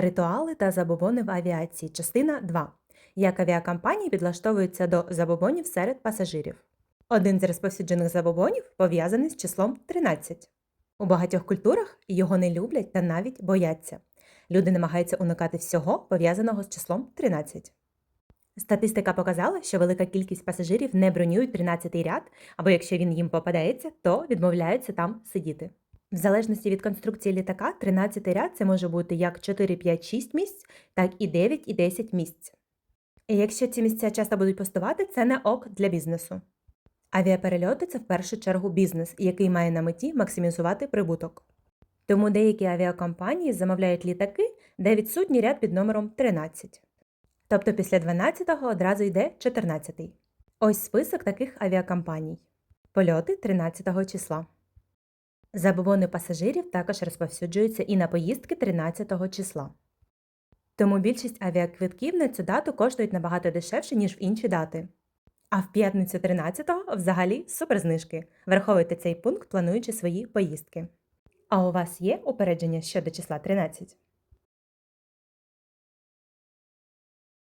Ритуали та забобони в авіації. Частина 2. Як авіакомпанії підлаштовуються до забобонів серед пасажирів. Один з розповсюджених забобонів пов'язаний з числом 13. У багатьох культурах його не люблять та навіть бояться. Люди намагаються уникати всього, пов'язаного з числом 13. Статистика показала, що велика кількість пасажирів не бронюють 13-й ряд, або якщо він їм попадається, то відмовляються там сидіти. В залежності від конструкції літака, 13 ряд це може бути як 4, 5, 6 місць, так і 9 і 10 місць. І якщо ці місця часто будуть пустувати, це не ок для бізнесу. Авіаперельоти це в першу чергу бізнес, який має на меті максимізувати прибуток. Тому деякі авіакомпанії замовляють літаки, де відсутній ряд під номером 13. Тобто після 12-го одразу йде 14-й. Ось список таких авіакомпаній. Польоти 13-го числа. Забобони пасажирів також розповсюджуються і на поїздки 13 числа. Тому більшість авіаквитків на цю дату коштують набагато дешевше, ніж в інші дати. А в п'ятницю 13-го взагалі суперзнижки. Враховуйте цей пункт, плануючи свої поїздки. А у вас є упередження щодо числа 13?